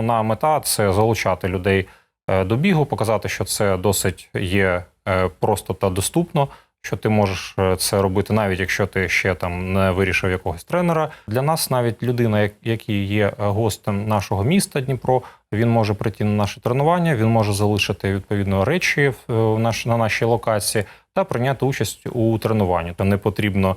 основна мета це залучати людей е, до бігу, показати, що це досить є е, просто та доступно. Що ти можеш е, це робити, навіть якщо ти ще там не вирішив якогось тренера. Для нас навіть людина, як- який є гостем нашого міста Дніпро, він може прийти на наше тренування, він може залишити відповідно речі в- наш, на нашій локації та прийняти участь у тренуванні. То не потрібно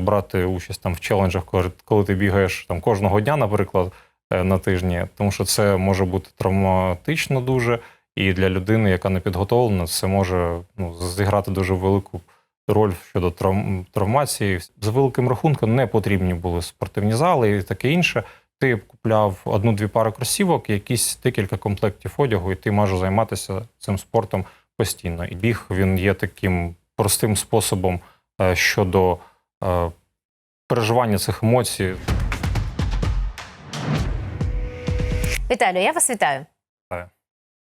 брати участь там в челенджах, коли, ти бігаєш там кожного дня, наприклад, на тижні, тому що це може бути травматично дуже. І для людини, яка не підготовлена, це може ну, зіграти дуже велику роль щодо травм, травмації. За великим рахунком не потрібні були спортивні зали і таке інше. Ти купляв одну-дві пари кросівок, якісь декілька комплектів одягу, і ти можеш займатися цим спортом постійно. І біг він є таким простим способом е, щодо е, переживання цих емоцій. Віталію, я вас вітаю. Вітаю.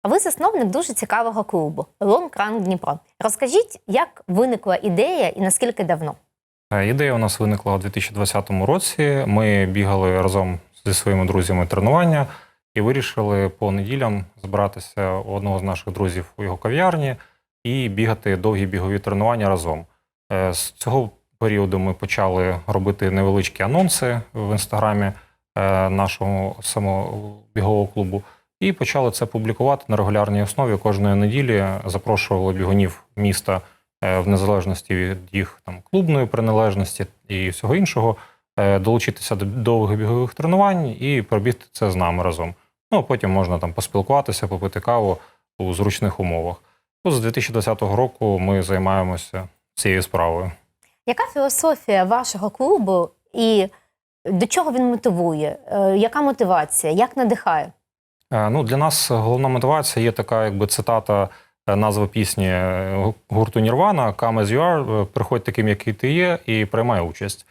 А ви засновник дуже цікавого клубу Long Run Дніпро. Розкажіть, як виникла ідея і наскільки давно? Е, Ідея у нас виникла у 2020 році. Ми бігали разом зі своїми друзями тренування і вирішили по неділям збиратися у одного з наших друзів у його кав'ярні і бігати довгі бігові тренування разом. Е, З цього періоду ми почали робити невеличкі анонси в інстаграмі нашого самого бігового клубу. І почали це публікувати на регулярній основі. Кожної неділі запрошували бігунів міста е, в незалежності від їх там клубної приналежності і всього іншого, е, долучитися до довгих бігових тренувань і пробігти це з нами разом. Ну а потім можна там поспілкуватися, попити каву у зручних умовах. З 2020 року ми займаємося цією справою. Яка філософія вашого клубу і до чого він мотивує? Е, Яка мотивація? Як надихає? Е, Ну, для нас головна мотивація є така, якби цитата е, назви пісні гурту Нірвана «Come as you are», приходь таким, який ти є, і приймай участь.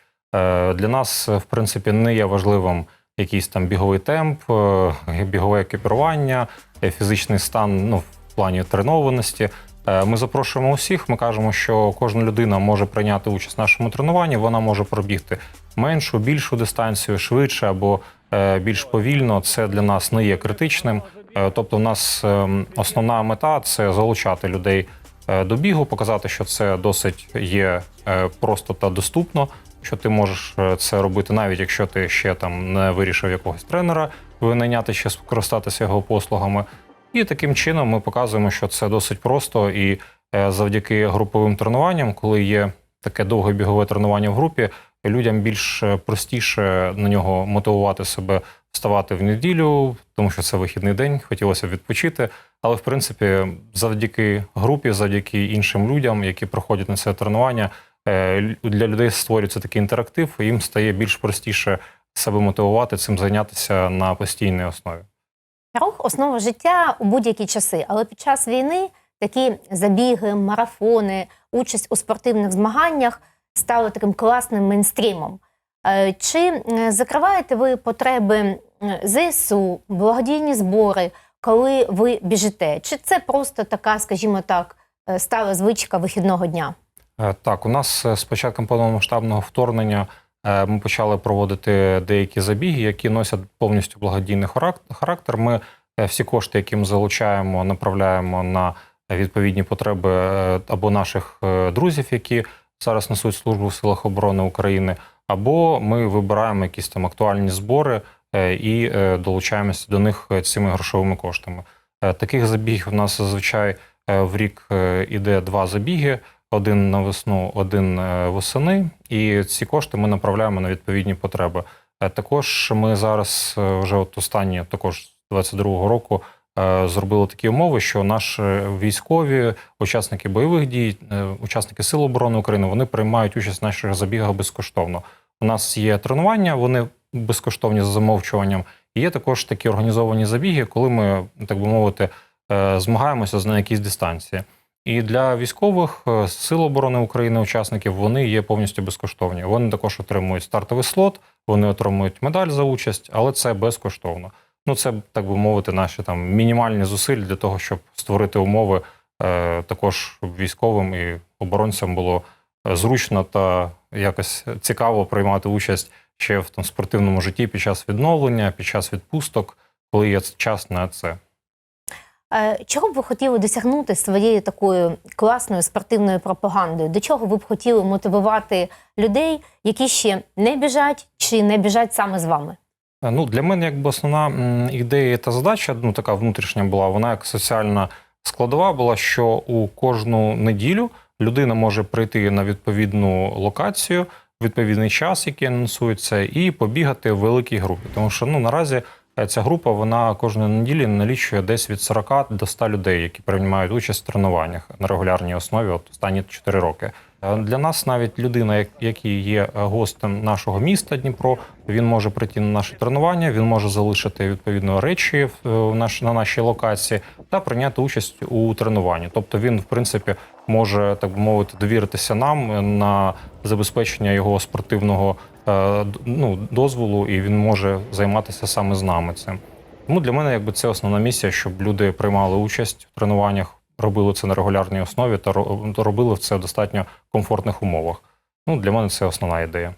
Для нас, в принципі, не є важливим якийсь там біговий темп, бігове екіпірування, фізичний стан ну, в плані тренованості. Е, Ми запрошуємо усіх. Ми кажемо, що кожна людина може прийняти участь в нашому тренуванні. Вона може пробігти меншу, більшу дистанцію, швидше або е, більш повільно. Це для нас не є критичним. Е, Тобто, у нас ем, основна мета це залучати людей до бігу, показати, що це досить є просто та доступно. Що ти можеш це робити, навіть якщо ти ще там не вирішив якогось тренера винайняти, ще скористатися його послугами. І таким чином ми показуємо, що це досить просто, і е, завдяки груповим тренуванням, коли є таке довге бігове тренування в групі, людям більш е, простіше на нього мотивувати себе вставати в неділю, тому що це вихідний день, хотілося б відпочити. Але в принципі, завдяки групі, завдяки іншим людям, які проходять на це тренування, е, для людей створюється такий інтерактив, і їм стає більш простіше себе мотивувати цим зайнятися на постійній основі. Рух основа життя у будь-які часи, але під час війни такі забіги, марафони, участь у спортивних змаганнях стали таким класним мейнстрімом. Е, Чи закриваєте ви потреби ЗСУ, благодійні збори, коли ви біжите? Чи це просто така, скажімо так, е, стала звичка вихідного дня? Е, Так, у нас з початком повномасштабного вторгнення ми почали проводити деякі забіги, які носять повністю благодійний характер. Ми е, всі кошти, які ми залучаємо, направляємо на відповідні потреби е, або наших е, друзів, які зараз несуть службу в силах оборони України, або ми вибираємо якісь там актуальні збори е, і е, долучаємося до них е, цими грошовими коштами. Е, Таких забігів у нас зазвичай е, в рік е, іде два забіги один на весну, один е, восени, і ці кошти ми направляємо на відповідні потреби. Е, Також ми зараз е, вже от останні, також з 22-го року, зробили такі умови, що наші військові, учасники бойових дій, учасники Сил оборони України, вони приймають участь в наших забігах безкоштовно. У нас є тренування, вони безкоштовні за замовчуванням. І є також такі організовані забіги, коли ми, так би мовити, змагаємося на якійсь дистанції. І для військових е, Сил оборони України, учасників, вони є повністю безкоштовні. Вони також отримують стартовий слот, вони отримують медаль за участь, але це безкоштовно. Ну, це так би мовити, наші там мінімальні зусилля для того, щоб створити умови е, також військовим і оборонцям було е, зручно та якось цікаво приймати участь ще в там спортивному житті під час відновлення, під час відпусток, коли є час на це. Е, Чого б ви хотіли досягнути своєю такою класною спортивною пропагандою? До чого ви б хотіли мотивувати людей, які ще не біжать чи не біжать саме з вами? Е, Ну, для мене якби основна ідея та задача, ну така внутрішня була, вона як соціальна складова була, що у кожну неділю людина може прийти на відповідну локацію, відповідний час, який анонсується, і побігати в великій групі. Тому що ну наразі ця група вона кожної неділі налічує десь від 40 до 100 людей, які приймають участь в тренуваннях на регулярній основі от останні 4 роки. Е, Для нас навіть людина, як- який є е, гостем нашого міста Дніпро, він може прийти на наше тренування, він може залишити відповідно речі в- е, наш- на нашій локації та прийняти участь у тренуванні. Тобто він, в принципі, може так би мовити, довіритися нам е, на забезпечення його спортивного е, ну, дозволу, і він може займатися саме з нами цим. Тому для мене якби це основна місія, щоб люди приймали участь в тренуваннях, робили це на регулярній основі та ро- робили це в достатньо комфортних умовах. Ну, для мене це основна ідея.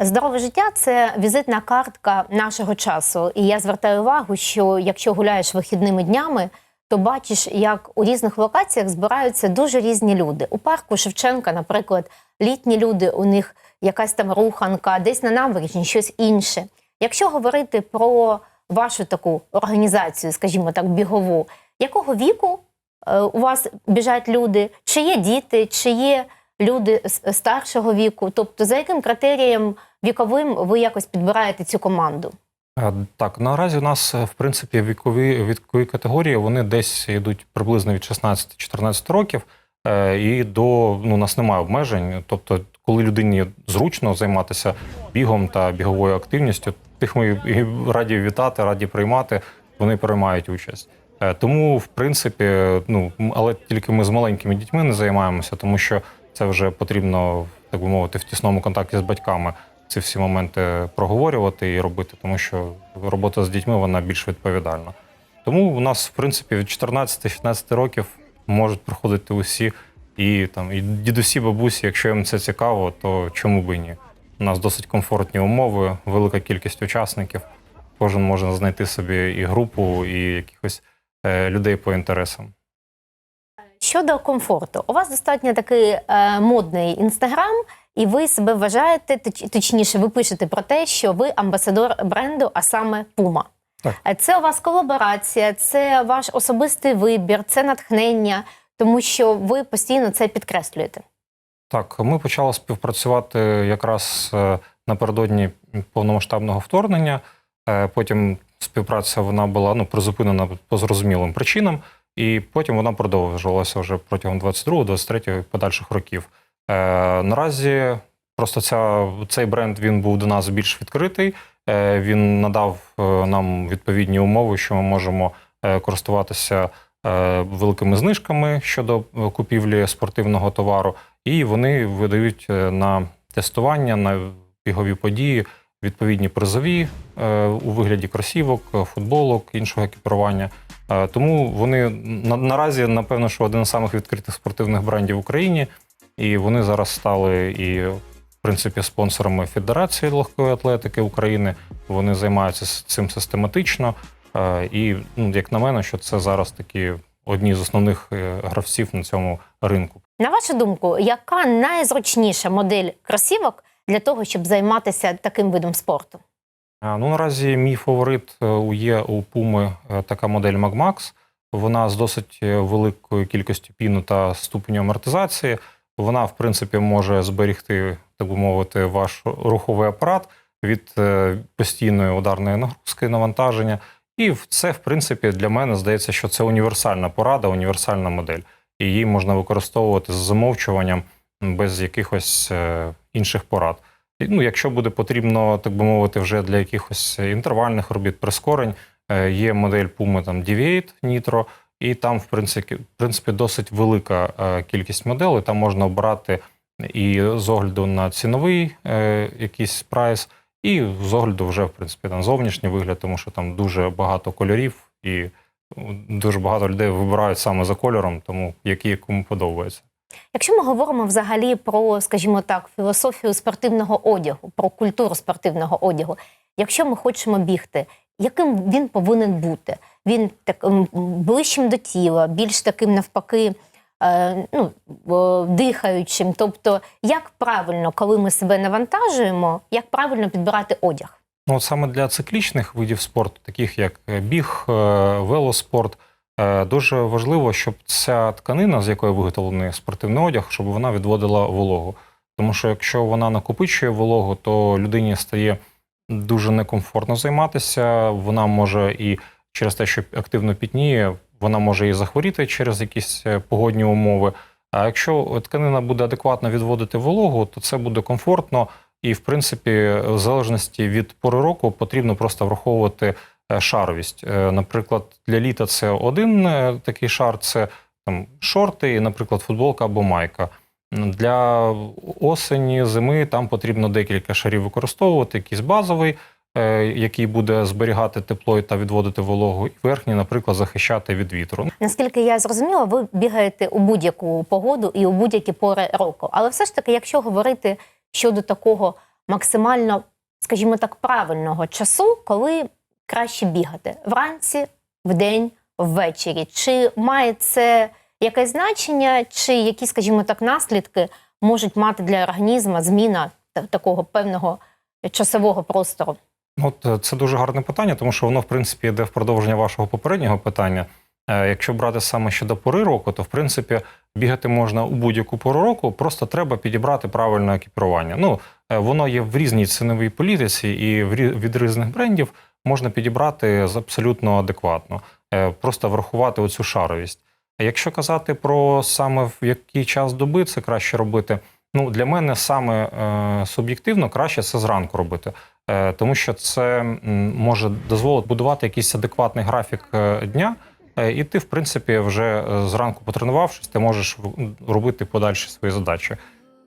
Здорове життя це візитна картка нашого часу. І я звертаю увагу, що якщо гуляєш вихідними днями, то бачиш, як у різних локаціях збираються дуже різні люди. У парку Шевченка, наприклад, літні люди, у них якась там руханка, десь на набережні щось інше. Якщо говорити про вашу таку організацію, скажімо так, бігову, якого віку е, у вас біжать люди? Чи є діти, чи є люди старшого віку? Тобто, за яким критерієм віковим ви якось підбираєте цю команду? Е, Так, наразі у нас, е, в принципі, вікові, вікові категорії вони десь йдуть приблизно від 16-14 років, і до ну, у нас немає обмежень. Тобто, коли людині зручно займатися бігом та біговою активністю, тих ми і раді вітати, раді приймати, вони приймають участь. Е, Тому, в принципі, ну але тільки ми з маленькими дітьми не займаємося, тому що це вже потрібно, так би мовити, в тісному контакті з батьками ці всі моменти проговорювати і робити, тому що робота з дітьми вона більш відповідальна. Тому у нас, в принципі, від 14-16 років можуть приходити усі, і там і дідусі, бабусі, якщо їм це цікаво, то чому би ні? У нас досить комфортні умови, велика кількість учасників. Кожен може знайти собі і групу, і якихось е, людей по інтересам. Щодо комфорту, у вас достатньо такий е, модний інстаграм, і ви себе вважаєте, точ- точніше, ви пишете про те, що ви амбасадор бренду, а саме Puma. Так. Це у вас колаборація, це ваш особистий вибір, це натхнення, тому що ви постійно це підкреслюєте. Так, ми почали співпрацювати якраз е, напередодні повномасштабного вторгнення. Е, Потім співпраця вона була ну, призупинена по зрозумілим причинам, і потім вона продовжувалася вже протягом 22-23 подальших років. Е, Наразі просто ця, цей бренд він був до нас більш відкритий. Він надав нам відповідні умови, що ми можемо користуватися великими знижками щодо е, купівлі спортивного товару і вони видають е, на тестування, на бігові події відповідні призові е, у вигляді кросівок, е, футболок, іншого екіпірування. Е, Тому вони на, наразі, напевно, що один з самих відкритих спортивних брендів в Україні, і вони зараз стали і. В принципі, спонсорами Федерації легкої атлетики України вони займаються цим систематично. Е, І, ну, як на мене, що це зараз такі одні з основних е, гравців на цьому ринку. На вашу думку, яка найзручніша модель кросівок для того, щоб займатися таким видом спорту? Ну, наразі мій фаворит е, є у е, така модель MagMax. Вона з досить е, великою кількістю піну та ступеню амортизації. Вона, в принципі, може зберегти, так би мовити, ваш руховий апарат від е, постійної ударної нагрузки, навантаження. І це, в принципі, для мене здається, що це універсальна порада, універсальна модель. І її можна використовувати з замовчуванням без якихось е, інших порад. Ну, якщо буде потрібно, так би мовити, вже для якихось інтервальних робіт, прискорень, е, є модель Puma там Deviate Nitro, і там, в принципі, в принципі досить велика е, кількість моделей. Там можна обрати і з огляду на ціновий якийсь прайс, і з огляду вже, в принципі, там зовнішній вигляд, тому що там дуже багато кольорів, і дуже багато людей вибирають саме за кольором, тому який кому подобається. Якщо ми говоримо взагалі про, скажімо так, філософію спортивного одягу, про культуру спортивного одягу, якщо ми хочемо бігти яким він повинен бути? Він таким ближчим до тіла, більш таким навпаки. Е, Ну, дихаючим, тобто, як правильно, коли ми себе навантажуємо, як правильно підбирати одяг? Ну, саме для циклічних видів спорту, таких як е, біг, е, велоспорт, дуже важливо, щоб ця тканина, з якої виготовлений спортивний одяг, щоб вона відводила вологу. Тому що якщо вона накопичує вологу, то людині стає дуже некомфортно займатися. Вона може і через те, що активно пітніє, вона може і захворіти через якісь е, погодні умови. А якщо тканина буде адекватно відводити вологу, то це буде комфортно. І, в принципі, в залежності від пори року потрібно просто враховувати е, шаровість. Е, Наприклад, для літа це один такий шар, це там шорти, наприклад, футболка або майка. Для осені, зими там потрібно декілька шарів використовувати, якийсь базовий, який буде зберігати тепло та відводити вологу, і верхній, наприклад, захищати від вітру. Наскільки я зрозуміла, ви бігаєте у будь-яку погоду і у будь-які пори року. Але все ж таки, якщо говорити щодо такого максимально, скажімо так, правильного часу, коли краще бігати вранці, вдень, ввечері, чи має це якесь значення, чи які, скажімо так, наслідки можуть мати для організму зміна такого певного часового простору? От е, це дуже гарне питання, тому що воно, в принципі, йде в продовження вашого попереднього питання. Е, Якщо брати саме щодо пори року, то в принципі бігати можна у будь-яку пору року, просто треба підібрати правильне екіпірування. Ну, е, воно є в різній ціновій політиці, і від різних брендів можна підібрати абсолютно адекватно, просто врахувати оцю шаровість. А якщо казати про саме в який час доби це краще робити, ну для мене саме суб'єктивно краще це зранку робити. Е, тому що це може дозволити будувати якийсь адекватний графік е, дня, е, і ти, в принципі, вже зранку потренувавшись, ти можеш робити подальші свої задачі.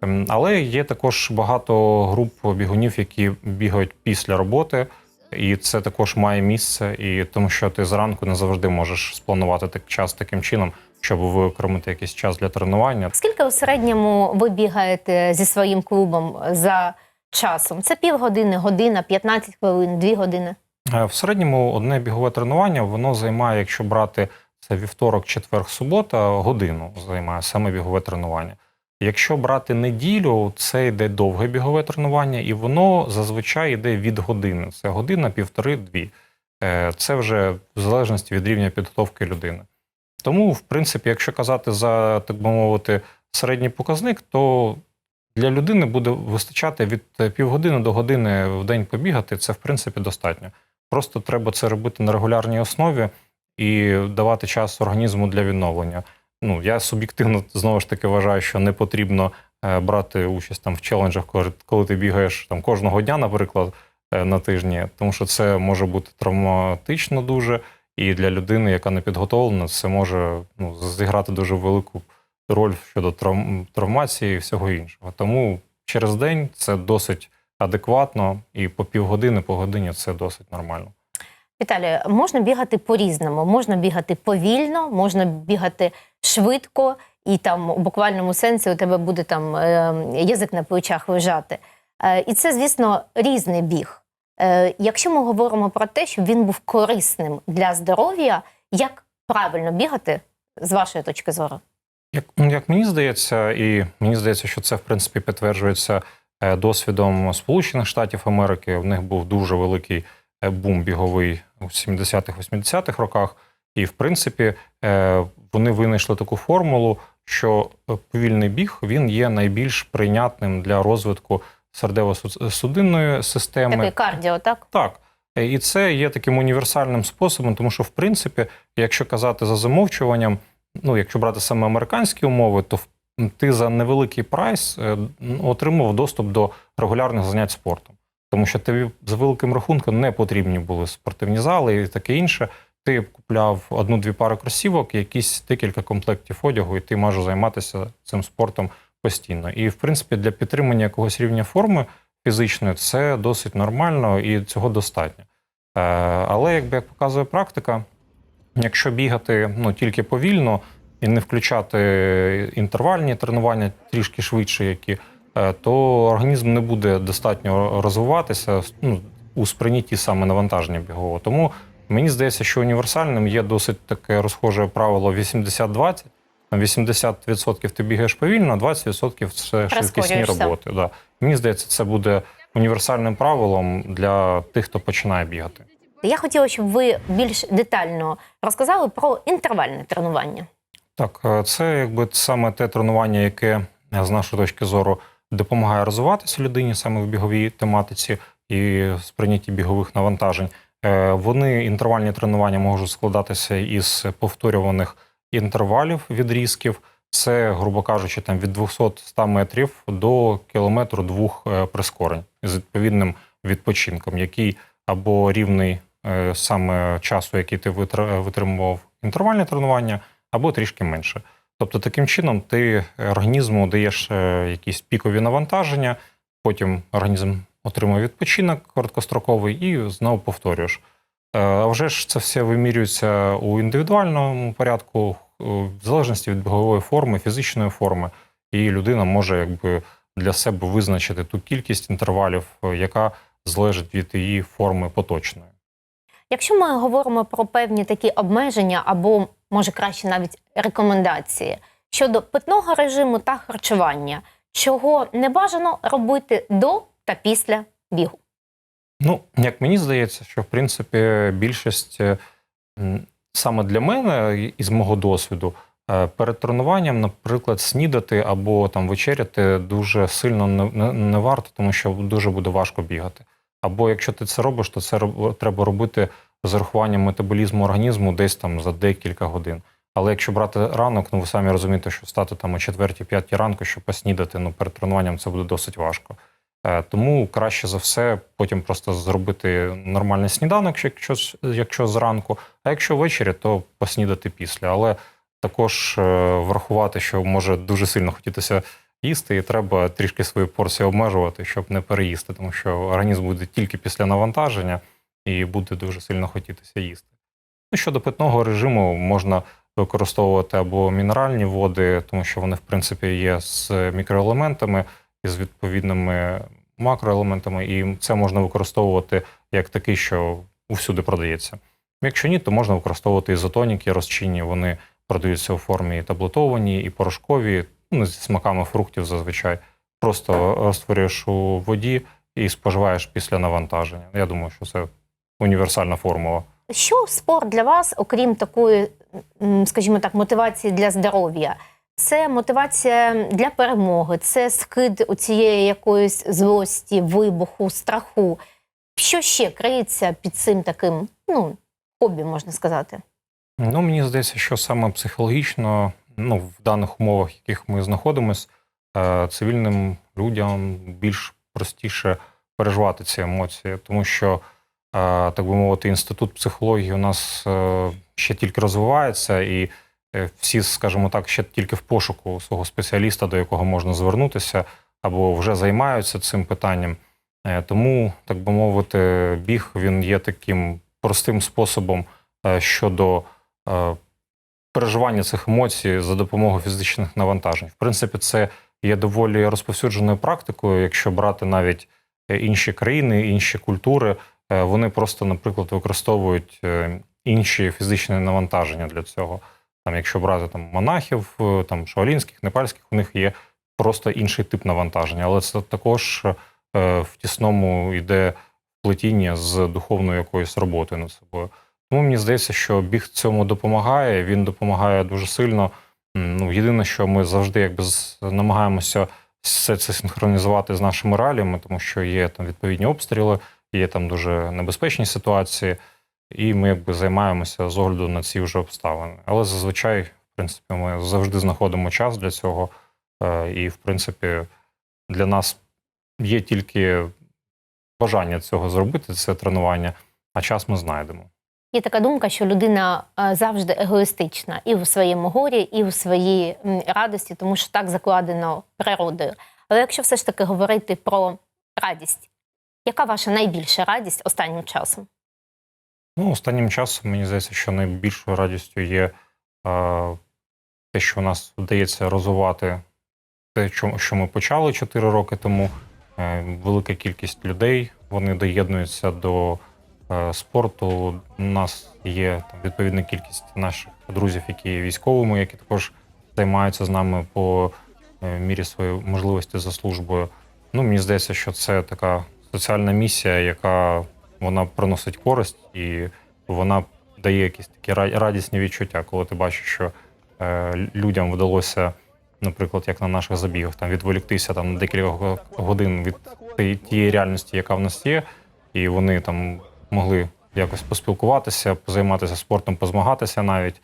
Ем, Але є також багато груп бігунів, які бігають після роботи, і це також має місце, і тому що ти зранку не завжди можеш спланувати так час таким чином, щоб використати якийсь час для тренування. Скільки у середньому ви бігаєте зі своїм клубом за часом? Це півгодини, година, 15 хвилин, 2 години. Е, В середньому одне бігове тренування воно займає, якщо брати це вівторок, четверг, субота, годину займає саме бігове тренування. Якщо брати неділю, це йде довге бігове тренування, і воно зазвичай йде від години. Це година, півтори, дві. Е, Це вже в залежності від рівня підготовки людини. Тому, в принципі, якщо казати за, так би мовити, середній показник, то для людини буде вистачати від е, півгодини до години в день побігати. Це, в принципі, достатньо. Просто треба це робити на регулярній основі і давати час організму для відновлення. Ну, я суб'єктивно знову ж таки вважаю, що не потрібно е, брати участь там в челенджах, коли, ти бігаєш там кожного дня, наприклад, е, на тижні, тому що це може бути травматично дуже, і для людини, яка не підготовлена, це може ну, зіграти дуже велику роль щодо травм, травмації і всього іншого. Тому через день це досить адекватно, і по півгодини, по годині це досить нормально. Віталію, можна бігати по-різному. Можна бігати повільно, можна бігати швидко, і там у буквальному сенсі у тебе буде там е, язик на плечах лежати. Е, і це, звісно, різний біг. Е, якщо ми говоримо про те, щоб він був корисним для здоров'я, як правильно бігати з вашої точки зору? Як, ну, як мені здається, і мені здається, що це в принципі підтверджується е, досвідом Сполучених Штатів Америки. В них був дуже великий е, бум біговий у 70-х-80-х роках. І, в принципі, е, вони винайшли таку формулу, що повільний біг він є найбільш прийнятним для розвитку сердево-судинної системи. Такий кардіо, так? Так. І це є таким універсальним способом, тому що, в принципі, якщо казати за замовчуванням, ну, якщо брати саме американські умови, то ти за невеликий прайс е, отримав доступ до регулярних занять спортом. Тому що тобі за великим рахунком не потрібні були спортивні зали і таке інше. Ти купляв одну-дві пари кросівок, якісь декілька комплектів одягу, і ти можеш займатися цим спортом постійно. І, в принципі, для підтримання якогось рівня форми фізичної це досить нормально і цього достатньо. Е, але, якби як показує практика, якщо бігати ну, тільки повільно і не включати інтервальні тренування трішки швидше, які, е, то організм не буде достатньо розвиватися. Ну, у сприйнятті саме навантаження бігового. Тому мені здається, що універсальним є досить таке розхоже правило 80-20. 80% ти бігаєш повільно, а 20% це швидкісні роботи. Да. Мені здається, це буде універсальним правилом для тих, хто починає бігати. Я хотіла, щоб ви більш детально розказали про інтервальне тренування. Так, е, це якби саме те тренування, яке е, з нашої точки зору допомагає розвиватися людині саме в біговій тематиці і сприйнятті бігових навантажень. Е, Вони інтервальні тренування можуть складатися із повторюваних інтервалів відрізків. Це, грубо кажучи, там від 200-100 метрів до кілометру двох прискорень з відповідним відпочинком, який або рівний саме часу, який ти витримував інтервальне тренування, або трішки менше. Тобто, таким чином ти організму даєш е, якісь пікові навантаження, потім організм отримує відпочинок короткостроковий і знову повторюєш. Е, А вже ж це все вимірюється у індивідуальному порядку, е, в залежності від бігової форми, фізичної форми, і людина може якби для себе визначити ту кількість інтервалів, е, яка залежить від її форми поточної. Якщо ми говоримо про певні такі обмеження або, може краще, навіть рекомендації щодо питного режиму та харчування, чого не бажано робити до та після бігу. Ну, як мені здається, що в принципі більшість е, саме для мене із мого досвіду е, перед тренуванням, наприклад, снідати або там вечеряти дуже сильно не, не, не варто, тому що дуже буде важко бігати. Або якщо ти це робиш, то це треба робити з урахуванням метаболізму організму десь там за декілька годин. Але якщо брати ранок, ну ви самі розумієте, що стати там о 4-5 ранку, щоб поснідати, ну перед тренуванням це буде досить важко. Е, Тому краще за все потім просто зробити нормальний сніданок, якщо, якщо зранку, а якщо ввечері, то поснідати після. Але також е, врахувати, що може дуже сильно хотітися їсти, і треба трішки свої порції обмежувати, щоб не переїсти, тому що організм буде тільки після навантаження і буде дуже сильно хотітися їсти. Ну, щодо питного режиму, можна використовувати або мінеральні води, тому що вони, в принципі, є з мікроелементами і з відповідними макроелементами, і це можна використовувати як такий, що усюди продається. Якщо ні, то можна використовувати ізотоніки розчинні, вони продаються у формі таблетовані, і порошкові, ну, зі смаками фруктів зазвичай. Просто розтворюєш у воді і споживаєш після навантаження. Я думаю, що це універсальна формула. Що спорт для вас, окрім такої, скажімо так, мотивації для здоров'я? Це мотивація для перемоги, це скид у цієї якоїсь злості, вибуху, страху. Що ще криється під цим таким, ну, хобі, можна сказати? Ну, мені здається, що саме психологічно, ну, в даних умовах, в яких ми знаходимося, е, цивільним людям більш простіше переживати ці емоції, тому що, е, так би мовити, інститут психології у нас е, ще тільки розвивається, і всі, скажімо так, ще тільки в пошуку свого спеціаліста, до якого можна звернутися, або вже займаються цим питанням. Тому, так би мовити, біг він є таким простим способом щодо переживання цих емоцій за допомогою фізичних навантажень. В принципі, це є доволі розповсюдженою практикою, якщо брати навіть е, інші країни, інші культури, е, вони просто, наприклад, використовують е, інші фізичні навантаження для цього. Там, якщо брати там монахів, там шаолінських, непальських, у них є просто інший тип навантаження, але це також в тісному йде плетіння з духовною якоюсь роботою над собою. Тому мені здається, що біг цьому допомагає. Він допомагає дуже сильно. Ну, єдине, що ми завжди якби намагаємося все це синхронізувати з нашими реаліями, тому що є там відповідні обстріли, є там дуже небезпечні ситуації, і ми якби займаємося з огляду на ці вже обставини. Але зазвичай, в принципі, ми завжди знаходимо час для цього. Е, І, в принципі, для нас є тільки бажання цього зробити, це тренування, а час ми знайдемо. Є така думка, що людина е, завжди егоїстична і у своєму горі, і у своїй радості, тому що так закладено природою. Але якщо все ж таки говорити про радість, яка ваша найбільша радість останнім часом? Ну, останнім часом мені здається, що найбільшою радістю є е, те, що у нас вдається розвивати те, що, ми почали 4 роки тому. е, велика кількість людей. Вони доєднуються до спорту. У нас є там відповідна кількість наших друзів, які є військовими, які також займаються з нами по е, мірі своєї можливості за службою. Ну, мені здається, що це така соціальна місія, яка вона приносить користь і вона дає якісь такі радісні відчуття, коли ти бачиш, що е, людям вдалося, наприклад, як на наших забігах, там відволіктися там на декілька годин від тієї реальності, яка в нас є, і вони там могли якось поспілкуватися, позайматися спортом, позмагатися навіть.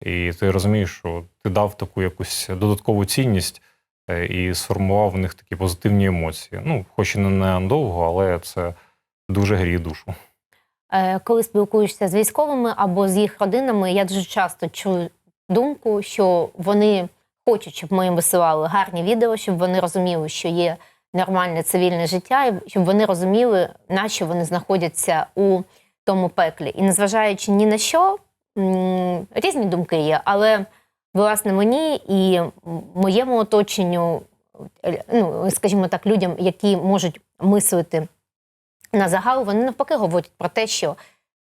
І ти розумієш, що ти дав таку якусь додаткову цінність е, і сформував в них такі позитивні емоції. Ну, хоч і не надовго, але це дуже гріє душу. Е, Коли спілкуєшся з військовими або з їх родинами, я дуже часто чую думку, що вони хочуть, щоб ми їм висилали гарні відео, щоб вони розуміли, що є нормальне цивільне життя, і щоб вони розуміли, на що вони знаходяться у тому пеклі. І незважаючи ні на що, різні думки є, але власне мені і моєму оточенню, е, ну скажімо так, людям, які можуть мислити на загал, вони навпаки говорять про те, що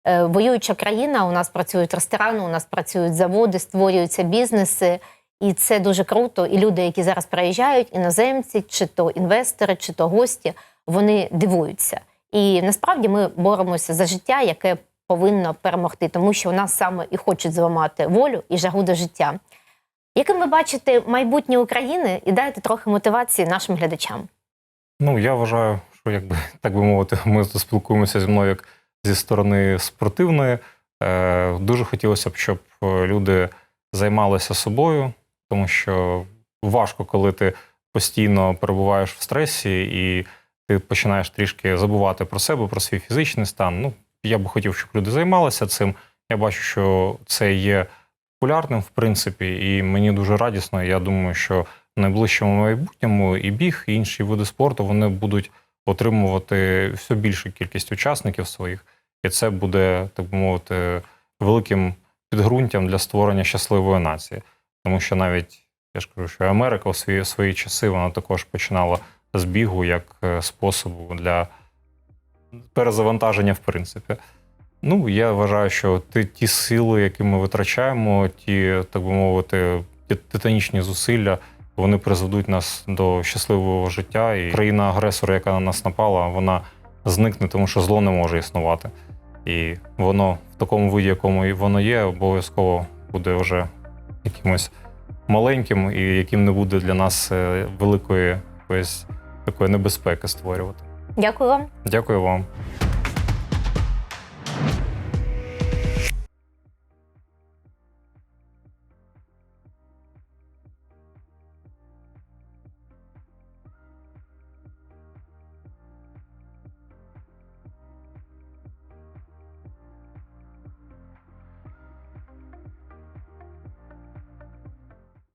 е, воююча країна, у нас працюють ресторани, у нас працюють заводи, створюються бізнеси, і це дуже круто. І люди, які зараз приїжджають, іноземці, чи то інвестори, чи то гості, вони дивуються. І насправді ми боремося за життя, яке повинно перемогти, тому що у нас саме і хочуть зламати волю і жагу до життя. Яким ви бачите майбутнє України, і дайте трохи мотивації нашим глядачам. Ну, я вважаю, що якби так би мовити, ми спілкуємося зі мною як зі сторони спортивної. Е, дуже хотілося б, щоб е, люди займалися собою, тому що важко, коли ти постійно перебуваєш в стресі і ти починаєш трішки забувати про себе, про свій фізичний стан. Ну, я би хотів, щоб люди займалися цим. Я бачу, що це є популярним, в принципі, і мені дуже радісно. Я думаю, що в найближчому майбутньому і біг, і інші види спорту вони будуть отримувати все більшу кількість учасників своїх, і це буде, так би мовити, великим підґрунтям для створення щасливої нації. Тому що навіть я ж кажу, що Америка у свої, свої часи вона також починала з бігу як е, способу для перезавантаження, в принципі. Ну, я вважаю, що ті, ті сили, які ми витрачаємо, ті, так би мовити, ті титанічні зусилля, вони призведуть нас до щасливого життя. І країна-агресора, яка на нас напала, вона зникне, тому що зло не може існувати. І воно в такому виді, якому воно є, обов'язково буде вже якимось маленьким і яким не буде для нас е, великої якоїсь такої небезпеки створювати. Дякую вам. Дякую вам.